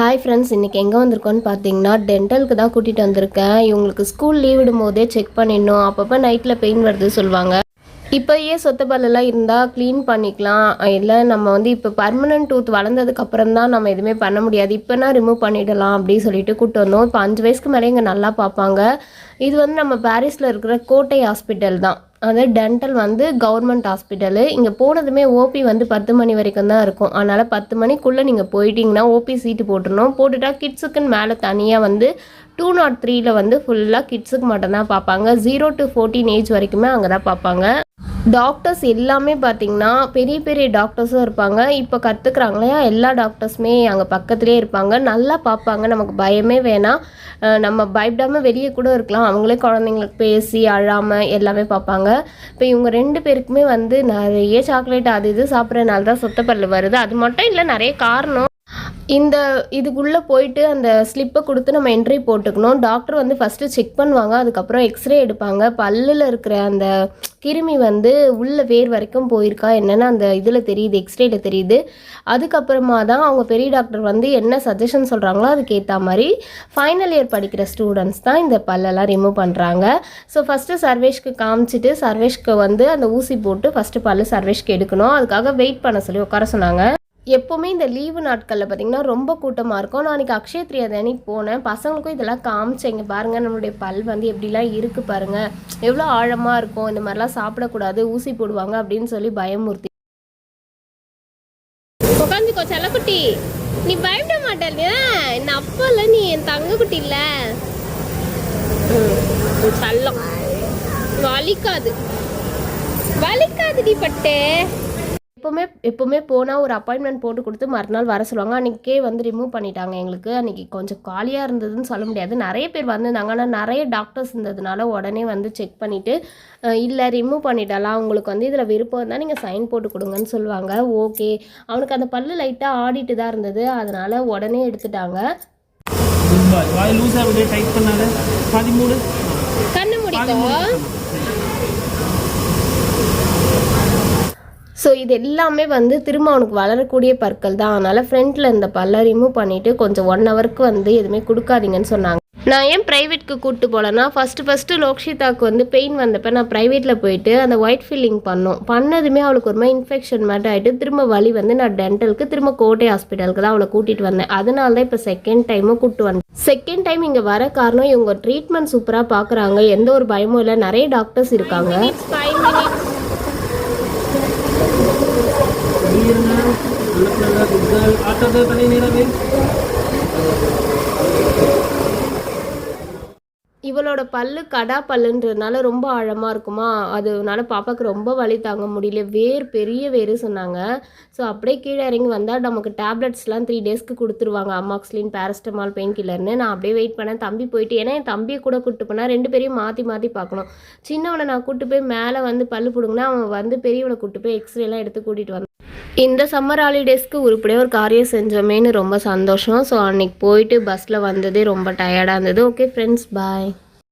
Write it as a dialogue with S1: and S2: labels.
S1: Hi friends இன்றைக்கி எங்கே வந்திருக்கோன்னு பார்த்தீங்கன்னா டென்டலுக்கு தான் கூட்டிகிட்டு வந்திருக்கேன். இவங்களுக்கு ஸ்கூல் லீவ் விடும் போதே செக் பண்ணிடணும். அப்பப்போ நைட்டில் பெயின் வருது சொல்லுவாங்க. இப்போயே சொத்த பல்லெல்லாம் இருந்தால் க்ளீன் பண்ணிக்கலாம். இல்லை நம்ம வந்து இப்போ பர்மனன்ட் டூத் வளர்ந்ததுக்கப்புறம் தான் நம்ம எதுவுமே பண்ண முடியாது. இப்போனா ரிமூவ் பண்ணிடலாம் அப்படின்னு சொல்லிட்டு கூப்பிட்டு வந்தோம். இப்போ அஞ்சு வயசுக்கு மேலே இங்கே நல்லா பார்ப்பாங்க. இது வந்து நம்ம பாரிஸில் இருக்கிற கோட்டை ஹாஸ்பிட்டல் தான். அது டென்டல் வந்து கவர்மெண்ட் ஹாஸ்பிட்டலு இங்கே போனதுமே ஓபி வந்து பத்து மணி வரைக்கும் தான் இருக்கும். அதனால் பத்து மணிக்குள்ளே நீங்கள் போயிட்டீங்கன்னா ஓபி சீட்டு போட்டுடணும். போட்டுட்டா கிட்ஸுக்குன்னு மேலே தனியாக வந்து டூ நாட் த்ரீயில் வந்து ஃபுல்லாக கிட்ஸுக்கு மட்டும்தான் பார்ப்பாங்க. ஜீரோ டு ஃபோர்டீன் ஏஜ் வரைக்குமே அங்கே தான் பார்ப்பாங்க. டாக்டர்ஸ் எல்லாமே பார்த்தீங்கன்னா பெரிய பெரிய டாக்டர்ஸும் இருப்பாங்க. இப்போ கற்றுக்குறாங்க இல்லையா எல்லா டாக்டர்ஸுமே அங்கே பக்கத்துலேயே இருப்பாங்க. நல்லா பார்ப்பாங்க. நமக்கு பயமே வேணாம். நம்ம பயப்படாமல் வெளியே கூட இருக்கலாம். அவங்களே குழந்தைங்களுக்கு பேசி அழாமல் எல்லாமே பார்ப்பாங்க. இப்போ இவங்க ரெண்டு பேருக்குமே வந்து நிறைய சாக்லேட் அது இது சாப்பிட்றதுனால தான் சொத்தப்பல்லு வருது. அது மட்டும் இல்லை நிறைய காரணம் இந்த இதுக்குள்ளே போயிட்டு அந்த ஸ்லிப்பை கொடுத்து நம்ம என்ட்ரி போட்டுக்கணும். டாக்டர் வந்து ஃபஸ்ட்டு செக் பண்ணுவாங்க அதுக்கப்புறம் எக்ஸ்ரே எடுப்பாங்க. பல்லில் இருக்கிற அந்த கிருமி வந்து உள்ள வேர் வரைக்கும் போயிருக்கா என்னென்னு அந்த இதில் தெரியுது எக்ஸ்ரேல தெரியுது. அதுக்கப்புறமா தான் அவங்க பெரிய டாக்டர் வந்து என்ன சஜஷன் சொல்கிறாங்களோ அதுக்கேற்ற மாதிரி ஃபைனல் இயர் படிக்கிற ஸ்டூடெண்ட்ஸ் தான் இந்த பல்லெல்லாம் ரிமூவ் பண்ணுறாங்க ஸோ ஃபஸ்ட்டு சர்வேஷ்க்கு காமிச்சிட்டு சர்வேஷ்க்கு வந்து அந்த ஊசி போட்டு ஃபஸ்ட்டு பல்லு சர்வேஷ்க்கு எடுக்கணும். அதுக்காக வெயிட் பண்ண சொல்லி உட்கார சொன்னாங்க. எப்போவுமே இந்த லீவு நாட்களில் பார்த்தீங்கன்னா ரொம்ப கூட்டமாக இருக்கும். நான் அன்றைக்கி அக்ஷய திரியாதை போனேன். பசங்களுக்கும் இதெல்லாம் காமிச்சேங்க பாருங்கள் நம்மளுடைய பல் வந்து எப்படிலாம் இருக்குது பாருங்கள் எவ்வளோ ஆழமாக இருக்கும் இந்த மாதிரிலாம் சாப்பிடக்கூடாது ஊசி போடுவாங்க அப்படின்னு சொல்லி பயமுறுத்தி. உட்காந்துக்கோ செல்லக்குட்டி. நீ பயப்பட மாட்டேல்லையா? என் அப்பா இல்லை நீ என் தங்க குட்டி இல்லை சல்லம். வலிக்காது. வலிக்காதுடி பட்டு. எப்போவுமே எப்போவுமே போனால் ஒரு அப்பாயின்மெண்ட் போட்டு கொடுத்து மறுநாள் வர சொல்லுவாங்க. அன்றைக்கே வந்து ரிமூவ் பண்ணிட்டாங்க எங்களுக்கு. அன்றைக்கி கொஞ்சம் காலியாக இருந்ததுன்னு சொல்ல முடியாது. நிறைய பேர் வந்திருந்தாங்க. ஆனால் நிறைய டாக்டர்ஸ் இருந்ததுனால உடனே வந்து செக் பண்ணிவிட்டு இல்லை ரிமூவ் பண்ணிட்டாலாம். உங்களுக்கு வந்து இதில் விருப்பம் இருந்தால் நீங்கள் சைன் போட்டு கொடுங்கன்னு சொல்லுவாங்க. ஓகே அவனுக்கு அந்த பல்லு லைட்டாக ஆடிட்டு தான் இருந்தது. அதனால் உடனே எடுத்துட்டாங்க.
S2: குட் பாய்
S1: ஸோ இது எல்லாமே வந்து திரும்ப அவனுக்கு வளரக்கூடிய பற்கள் தான். அதனால் ஃப்ரண்ட்டில் இந்த பல்லை ரிமூவ் பண்ணிவிட்டு கொஞ்சம் ஒன் ஹவருக்கு வந்து எதுவுமே கொடுக்காதீங்கன்னு சொன்னாங்க. நான் ஏன் ப்ரைவேட்க்கு கூப்பிட்டு போகலன்னா ஃபஸ்ட்டு ஃபஸ்ட்டு லோக்ஷிதாக்கு வந்து பெயின் வந்தப்போ நான் ப்ரைவேட்டில் போயிட்டு அந்த ஒயிட் ஃபில்லிங் பண்ணோம். பண்ணதுமே அவளுக்கு ஒரு மாதிரி இன்ஃபெக்ஷன் மாதிரி ஆகிட்டு திரும்ப வலி வந்து நான் டென்டலுக்கு திரும்ப கோட்டை ஹாஸ்பிட்டலுக்கு தான் அவளை கூட்டிகிட்டு வந்தேன். அதனால தான் இப்போ செகண்ட் டைமும் கூப்பிட்டு வந்தேன். செகண்ட் டைம் இங்கே வர காரணம் இவங்க ட்ரீட்மெண்ட் சூப்பராக பார்க்குறாங்க எந்த ஒரு பயமும் இல்லை. நிறைய டாக்டர்ஸ் இருக்காங்க
S2: நீருங்க நல்ல நல்லா தனி
S1: இவளோட பல்லு கடா பல்லுன்றதுனால ரொம்ப ஆழமாக இருக்குமா? அதனால பாப்பாவுக்கு ரொம்ப வலி தாங்க முடியல. வேர் பெரிய வேர் சொன்னாங்க. ஸோ அப்படியே கீழே இறங்கி வந்தால் நமக்கு டேப்லெட்ஸ்லாம் த்ரீ டேஸ்க்கு கொடுத்துருவாங்க. அமாக்ஸ்லின் பேரஸ்டமால் பெயின் கில்லர்னு நான் அப்படியே வெயிட் பண்ணேன். தம்பி போயிட்டு ஏன்னா என் தம்பியை கூட கூப்பிட்டு போனால் ரெண்டு பேரையும் மாற்றி மாற்றி பார்க்கணும். சின்னவனை நான் கூப்பிட்டு போய் மேலே வந்து பல்லு பிடுங்கினா அவன் வந்து பெரியவனை கூப்பிட்டு போய் எக்ஸ்ரேலாம் எடுத்து கூட்டிகிட்டு வந்தான். இந்த சம்மர் ஹாலிடேஸ்க்கு உருப்படியாக ஒரு காரியம் செஞ்சோமேன்னு ரொம்ப சந்தோஷம். ஸோ அன்னைக்கு போயிட்டு பஸ்ஸில் வந்ததே ரொம்ப டயர்டாக இருந்தது. Okay friends bye